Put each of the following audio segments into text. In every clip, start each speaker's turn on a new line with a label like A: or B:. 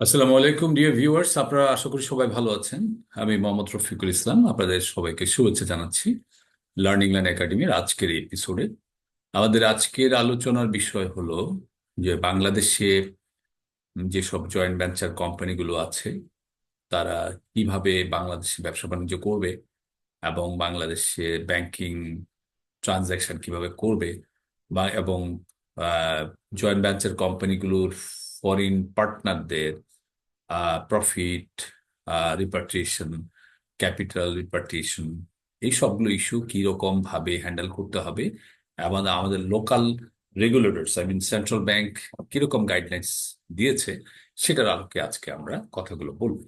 A: আসসালামু আলাইকুম, dear viewers. আপনারা আশা করি সবাই ভালো আছেন। আমি মোহাম্মদ রফিকুল ইসলাম। আপনাদের সবাইকে শুভেচ্ছা জানাচ্ছি লার্নিং লার্ন একাডেমির আজকের এপিসোডে আমাদের আজকের আলোচনার বিষয় হলো যে বাংলাদেশে যেসব জয়েন্ট ভেঞ্চার কোম্পানিগুলো আছে, তারা কীভাবে বাংলাদেশে ব্যবসা বাণিজ্য করবে এবং বাংলাদেশে ব্যাংকিং ট্রানজ্যাকশন কীভাবে করবে বা এবং জয়েন্ট ভেঞ্চার কোম্পানিগুলোর ফরেন পার্টনারদের প্রফিট রিপার্টিশন ক্যাপিটাল রিপার্টিশন এই সবগুলো ইস্যু কীরকম ভাবে হ্যান্ডেল করতে হবে? এবং আমাদের local regulators I mean central bank কীরকম গাইডলাইন্স দিয়েছে সেটার আলোকে আজকে আমরা কথাগুলো বলব।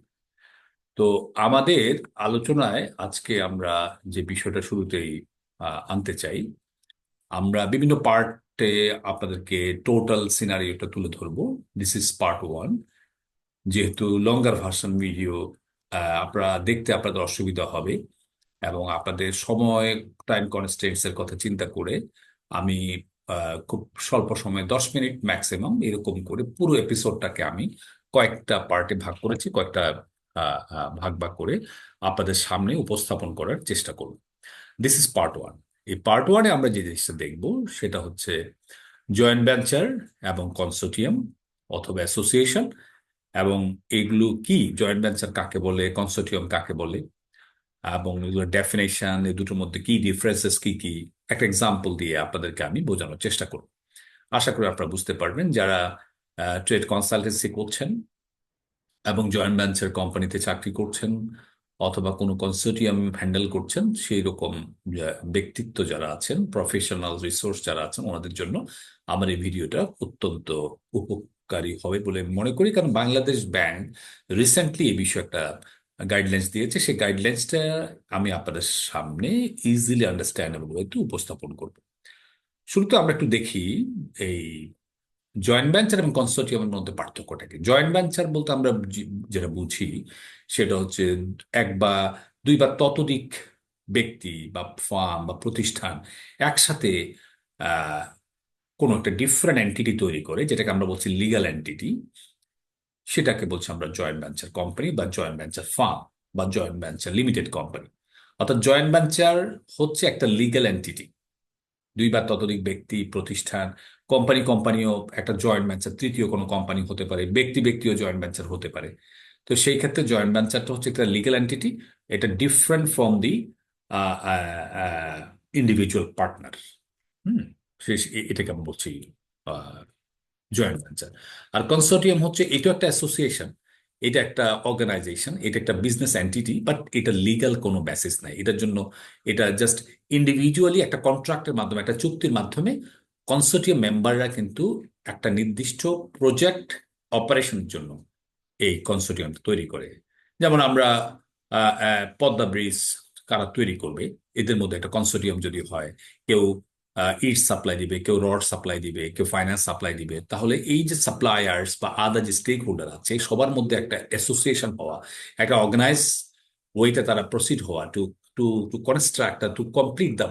A: তো আমাদের আলোচনায় আজকে আমরা যে বিষয়টা শুরুতেই আনতে চাই, আমরা বিভিন্ন পার্টে আপনাদেরকে টোটাল সিনারিওটা তুলে ধরবো। দিস ইজ পার্ট ওয়ান যেহেতু লঙ্গার ভার্সন ভিডিও আপনারা দেখতে আপনাদের অসুবিধা হবে এবং আপনাদের সময় টাইম কনস্টেন্টস এর কথা চিন্তা করে আমি খুব স্বল্প সময় দশ মিনিট ম্যাক্সিমাম এরকম করে পুরো এপিসোডটাকে আমি কয়েকটা পার্টে ভাগ করেছি, কয়েকটা ভাগ ভাগ করে আপনাদের সামনে উপস্থাপন করার চেষ্টা করব। দিস ইজ পার্ট ওয়ান এই পার্ট ওয়ানে আমরা যে জিনিসটা দেখব সেটা হচ্ছে জয়েন্ট ভেঞ্চার এবং কনসোর্টিয়াম অথবা অ্যাসোসিয়েশন এবং এগুলো কি জয়েন্ট ভেঞ্চার কাকে বলে কনসোর্টিয়াম কাকে বলে? এবং এগুলোর ডেফিনেশন এই দুটোর মধ্যে কি ডিফারেন্সেস কি কি? একটা এক্সাম্পল দিয়ে আপনাদেরকে আমি বোঝানোর চেষ্টা করব। আশা করি আপনারা বুঝতে পারবেন যারা ট্রেড কনসালটেন্সি করছেন এবং জয়েন্ট ভেঞ্চার কোম্পানিতে চাকরি করছেন অথবা কোনো কনসোর্টিয়াম হ্যান্ডেল করছেন, সেই রকম ব্যক্তিত্ব যারা আছেন প্রফেশনাল রিসোর্স যারা আছেন, ওনাদের জন্য আমার এই ভিডিওটা অত্যন্ত উপকারী হবে বলে মনে করি। কারণ বাংলাদেশ ব্যাংক রিসেন্টলি এই বিষয়ে একটা গাইডলাইন্স দিয়েছে। সেই গাইডলাইন্সটা আমি আপনাদের সামনে ইজিলি আন্ডারস্ট্যান্ডেবল একটু উপস্থাপন করব। শুরুতে আমরা একটু দেখি এই জয়েন্ট ভেঞ্চার এবং কনসোর্টিয়ামের মধ্যে পার্থক্যটা কি? জয়েন্ট ভেঞ্চার বলতে আমরা যেটা বুঝি সেটা হচ্ছে এক বা দুই বা ততোধিক ব্যক্তি বা ফার্ম বা প্রতিষ্ঠান একসাথে কোনো একটা ডিফারেন্ট এন্টিটি তৈরি করে, যেটাকে আমরা বলছি লিগ্যাল এন্টিটি সেটাকে বলছি আমরা জয়েন্ট ভেঞ্চার কোম্পানি বা জয়েন্ট ভেঞ্চার ফার্ম বা জয়েন্ট ভেঞ্চার লিমিটেড কোম্পানি অর্থাৎ জয়েন্ট ভেঞ্চার হচ্ছে একটা লিগ্যাল এন্টিটি দুই বা ততোধিক ব্যক্তি, প্রতিষ্ঠান কোম্পানি কোম্পানিও একটা জয়েন্ট ভেঞ্চার তৃতীয় কোনো কোম্পানি হতে পারে, ব্যক্তি, ব্যক্তিও জয়েন্ট ভেঞ্চার হতে পারে। তো সেই ক্ষেত্রে জয়েন্ট ভেঞ্চারটা হচ্ছে একটা লিগ্যাল এন্টিটি এটা different from the individual partner hmm? এটাকে আমি বলছি জয়েন্ট ভেঞ্চার আর কনসোর্টিয়াম হচ্ছে এটা একটা অ্যাসোসিয়েশন এটা একটা অর্গানাইজেশন এটা একটা বিজনেস এন্টিটি বাট এটা লিগ্যাল কোনো বেসিস নাই। এটার জন্য এটা জাস্ট ইন্ডিভিজুয়ালি একটা কন্ট্রাক্টের মাধ্যমে, একটা চুক্তির মাধ্যমে কনসোর্টিয়াম মেম্বাররা কিন্তু একটা নির্দিষ্ট প্রজেক্ট অপারেশনের জন্য এই কনসোর্টিয়াম তৈরি করে। যেমন আমরা পদ্মা ব্রিজ কারা তৈরি করবে, এদের মধ্যে একটা কনসোর্টিয়াম যদি হয়, কেউ ইট সাপ্লাই দিবে, কেউ রড সাপ্লাই দিবে, কেউ ফাইন্যান্স সাপ্লাই দিবে, তাহলে এই যে সাপ্লায়ার্স বা আদার যে স্টেক হোল্ডার আছে, সবার মধ্যে একটা অ্যাসোসিয়েশন হওয়া, একটা অর্গানাইজ ওয়েতে তারা প্রসিড হওয়া to to to construct to complete the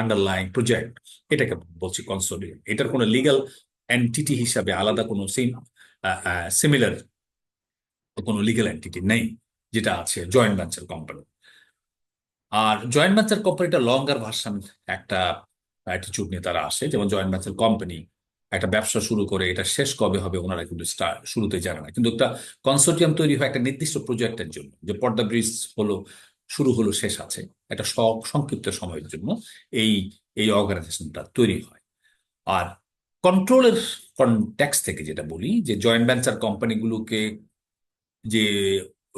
A: underlying project এটাকে বলছি কনসোর্টিয়াম এটার কোনো লিগ্যাল এন্টিটি হিসাবে আলাদা কোনো সেম সিমিলার কোনো লিগ্যাল এন্টিটি নেই, যেটা আছে জয়েন্ট ভেঞ্চার কোম্পানি আর জয়েন্ট ভেঞ্চার কোম্পানিটা লঙ্গার ভার্সন একটা অ্যাটিচিউড নিয়ে তারা আসে। যেমন জয়েন্ট ভেঞ্চার কোম্পানি একটা ব্যবসা শুরু করে, এটা শেষ কবে হবে ওনারা কিন্তু শুরুতে জানে না। কিন্তু একটা কনসোর্টিয়াম তৈরি হয় একটা নির্দিষ্ট প্রজেক্টের জন্য। যে পর্দা ব্রিজ হলো, শুরু হলো, শেষ আছে। একটা সংক্ষিপ্ত সময়ের জন্য এই এই অর্গানাইজেশনটা তৈরি হয়। আর কন্ট্রোলের কনটেক্স থেকে যেটা বলি, যে জয়েন্ট ভেঞ্চার কোম্পানিগুলোকে যে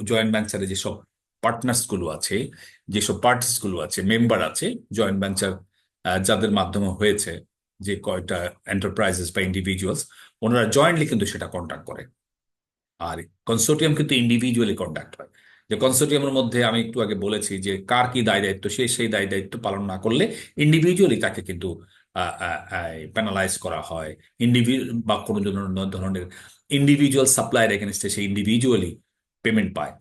A: জয়েন্ট ভেঞ্চারে যেসব পার্টনার্সগুলো আছে, যেসব পার্টিসগুলো আছে মেম্বার আছে জয়েন্ট ভেঞ্চার যাদের মাধ্যমে হয়েছে যে কয়টা এন্টারপ্রাইজেস বা ইন্ডিভিজুয়ালস ওনারা জয়েন্টলি কিন্তু সেটা কন্ট্যাক্ট করে। আর কনসোর্টিয়াম কিন্তু ইন্ডিভিজুয়ালি কন্ডাক্ট হয়। যে কনসোর্টিয়ামের মধ্যে আমি একটু আগে বলেছি যে কার কি দায় দায়িত্ব, সে সেই দায় দায়িত্ব পালন না করলে ইন্ডিভিজুয়ালি তাকে কিন্তু প্যানালাইজ করা হয়। ইন্ডিভিজুয়াল বা কোনো ধরনের ধরনের ইন্ডিভিজুয়াল সাপ্লাইয়ের এগেনস্টে সে ইন্ডিভিজুয়ালি পেমেন্ট পায়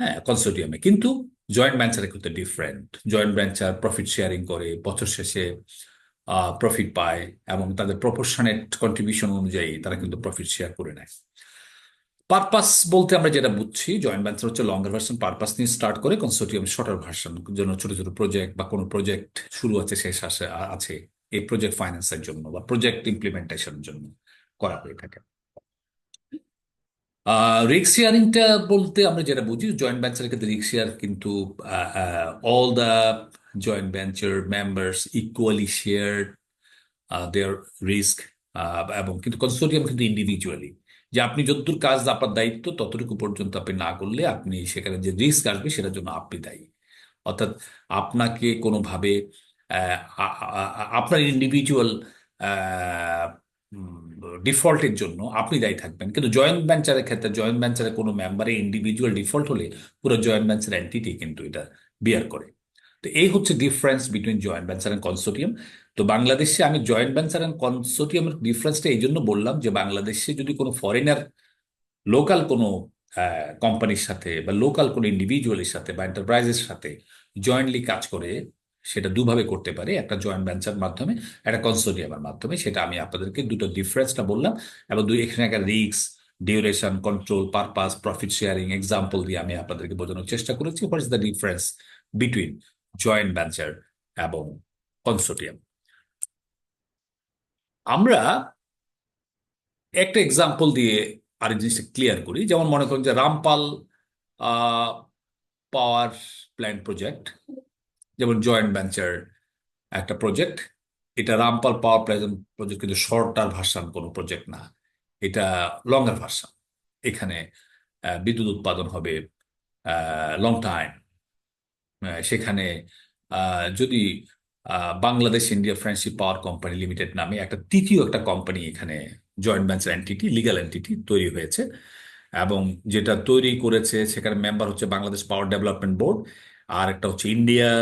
A: হ্যাঁ কনসোর্টিয়ামে কিন্তু জয়েন্ট ভেঞ্চারে কিন্তু different joint venture profit sharing করে, বছর শেষে প্রফিট পায় এবং তাদের প্রপোর্শনেট কন্ট্রিবিউশন অনুযায়ী তারা কিন্তু প্রফিট শেয়ার করে নেয়। পারপাস বলতে আমরা যেটা বুঝছি জয়েন্ট ভেঞ্চার হচ্ছে লঙ্গার ভার্সন পারপাস নিয়ে স্টার্ট করে কনসোর্টিয়াম শর্টার ভার্সন জন্য ছোট ছোট প্রজেক্ট বা কোনো প্রজেক্ট শুরু আছে, শেষ আসে আছে, এই প্রজেক্ট ফাইন্যান্সের জন্য বা প্রজেক্ট ইমপ্লিমেন্টেশনের জন্য করা হয়ে থাকে। রিক্স শেয়ারিংটা বলতে আমরা যেটা বুঝি জয়েন্ট ভেঞ্চারের ক্ষেত্রে রিক্স শেয়ার কিন্তু all the joint venture members equally share their risk এবং কিন্তু কনসোর্টিয়াম কিন্তু ইন্ডিভিজুয়ালি যে আপনি যতদূর কাজ আপনার দায়িত্ব, ততটুকু পর্যন্ত আপনি না করলে আপনি সেখানে যে রিস্ক আসবে সেটার জন্য আপনি দায়ী। অর্থাৎ আপনাকে কোনোভাবে আপনার ইন্ডিভিজুয়াল ডিফল্টের জন্য আপনি দায়ী থাকবেন। কিন্তু জয়েন্ট ভেঞ্চারের ক্ষেত্রে জয়েন্ট ভেঞ্চারের কোনো মেম্বারে ইন্ডিভিজুয়াল ডিফল্ট হলে পুরো জয়েন্ট ভেঞ্চার এন্টিটি কিন্তু এটা বিয়ার করে। তো এই হচ্ছে difference between joint venture and consortium তো বাংলাদেশে আমি জয়েন্ট ভেঞ্চার অ্যান্ড কনসোর্টিয়ামের ডিফারেন্সটা এই জন্য বললাম যে বাংলাদেশে যদি কোনো ফরেনার লোকাল কোনো কোম্পানির সাথে বা লোকাল কোনো ইন্ডিভিজুয়ালের সাথে বা এন্টারপ্রাইজের সাথে জয়েন্টলি কাজ করে সেটা দুভাবে করতে পারে, একটা জয়েন্ট ভেঞ্চার মাধ্যমে, একটা কনসোর্টিয়ামের মাধ্যমে। সেটা আমি আপনাদেরকে দুটো ডিফারেন্সটা বললাম। এবং দুই এখানকার রিক্স duration control purpose profit sharing example দিয়ে আমি আপনাদেরকে বোঝানোর চেষ্টা করেছি। What is the difference between joint venture এবং কনসোর্টিয়াম আমরা একটা এক্সাম্পল দিয়ে আরেক জিনিসটা ক্লিয়ার করি। যেমন মনে করেন যে রামপাল পাওয়ার প্ল্যান্ট প্রজেক্ট যেমন জয়েন্ট ভেঞ্চার একটা প্রজেক্ট এটা রামপাল পাওয়ার প্ল্যান্ট প্রজেক্ট কিন্তু শর্টার ভার্সান কোনো প্রজেক্ট না, এটা লঙ্গার ভার্সান এখানে বিদ্যুৎ উৎপাদন হবে লং টাইম সেখানে যদি Bangladesh India friendship power company limited নামে একটা তৃতীয় একটা কোম্পানি এখানে joint venture entity legal entity তৈরি হয়েছে। এবং যেটা তৈরি করেছে, সেখানে মেম্বার হচ্ছে বাংলাদেশ পাওয়ার ডেভেলপমেন্ট বোর্ড আর একটা হচ্ছে ইন্ডিয়ার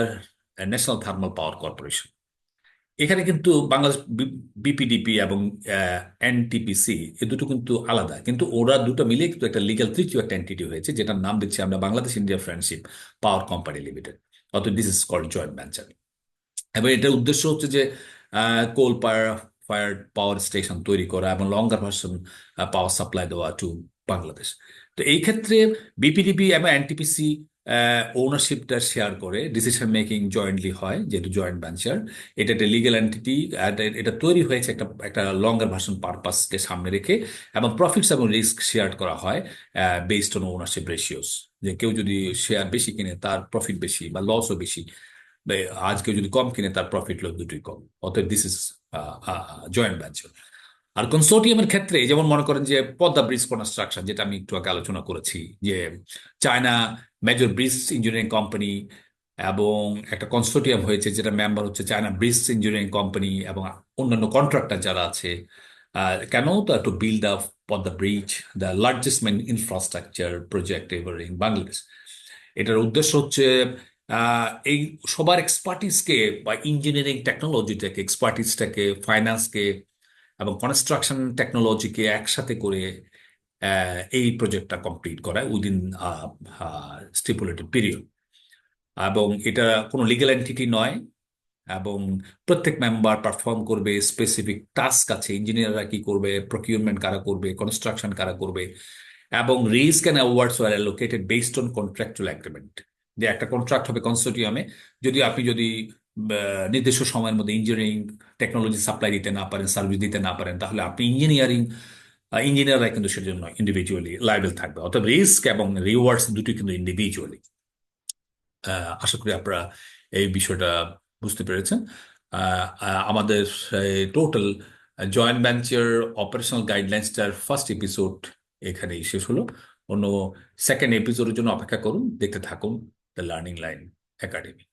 A: ন্যাশনাল থার্মাল পাওয়ার কর্পোরেশন এখানে কিন্তু বাংলাদেশ বিপিডিপি এবং এনটিপিসি এ দুটো কিন্তু আলাদা। কিন্তু ওরা দুটো মিলে কিন্তু একটা লিগাল তৃতীয় একটা এন্টিটি হয়েছে, যেটার নাম দিচ্ছি আমরা Bangladesh India friendship power company limited অর্থাৎ this is called joint venture এবং এটার উদ্দেশ্য হচ্ছে যে কোল পাওয়ার ফায়ার পাওয়ার স্টেশন তৈরি করা এবং লঙ্গার ভার্সন পাওয়ার সাপ্লাই দেওয়া টু বাংলাদেশ। তো এই ক্ষেত্রে বিপিডিপি এবং এনটিপিসি ওনারশিপটা শেয়ার করে ডিসিশন মেকিং জয়েন্টলি হয়, যেহেতু জয়েন্ট ভেঞ্চার এটা একটা লিগেল এন্টিটি এটা তৈরি হয়েছে একটা একটা লঙ্গার ভার্সন পারপাসকে সামনে রেখে, এবং প্রফিটস এবং রিস্ক শেয়ার করা হয় বেসড অন ওনারশিপ রেশিওস যে কেউ যদি শেয়ার বেশি কিনে, তার প্রফিট বেশি বা লসও বেশি। আজ কেউ যদি কম কিনে, তার প্রফিট লস দুটোই কম। অতএব দিস ইস জয়েন্ট ভেঞ্চার আর কনসোর্টিয়ামের ক্ষেত্রে, যেমন মনে করেন যে পদ্মা ব্রিজ কনস্ট্রাকশন, যেটা আমি একটু আগে আলোচনা করেছি, যে China major bridge engineering company এবং একটা কনসোর্টিয়াম হয়েছে যেটা মেম্বার হচ্ছে চায়না ব্রিজ ইঞ্জিনিয়ারিং কোম্পানি এবং অন্যান্য কন্ট্রাক্টর যারা আছে কেন তো to build up for the bridge the largest main infrastructure project ever in Bangladesh এটার উদ্দেশ্য হচ্ছে এই সবার এক্সপার্টিসকে বা ইঞ্জিনিয়ারিং টেকনোলজিটাকে এক্সপার্টিসটাকে ফাইন্যান্সকে এবং কনস্ট্রাকশন টেকনোলজিকে একসাথে করে এই প্রজেক্টটা কমপ্লিট করা উইদিন স্টিপুলেটেড পিরিয়ড এবং এটা কোনো লিগাল এন্টিটি নয় এবং প্রত্যেক মেম্বার পারফর্ম করবে স্পেসিফিক টাস্ক আছে। ইঞ্জিনিয়াররা কি করবে? প্রকিউরমেন্ট কারা করবে? কনস্ট্রাকশন কারা করবে? এবং risk and awards are allocated based on contractual agreement যে একটা কন্ট্রাক্ট হবে কনসোর্টিয়ামে যদি আপনি যদি নির্দিষ্ট সময়ের মধ্যে ইঞ্জিনিয়ারিং টেকনোলজি সাপ্লাই দিতে না পারেন সার্ভিস দিতে না পারেন, তাহলে আপনি ইঞ্জিনিয়ারিং ইঞ্জিনিয়াররা কিন্তু সেজন্য ইন্ডিভিজুয়ালি লাইবেল থাকবে। অর্থাৎ রিস্ক এবং রিওয়ার্ডস দুটি কিন্তু ইন্ডিভিজুয়ালি আশা করি আপনারা এই বিষয়টা বুঝতে পেরেছেন। আমাদের টোটাল জয়েন্ট ভেঞ্চার অপারেশনাল গাইডলাইন্সটার ফার্স্ট এপিসোড এখানেই শেষ হলো। অন্য সেকেন্ড এপিসোডের জন্য অপেক্ষা করুন, দেখতে থাকুন দ্য লার্নিং লাইন একাডেমি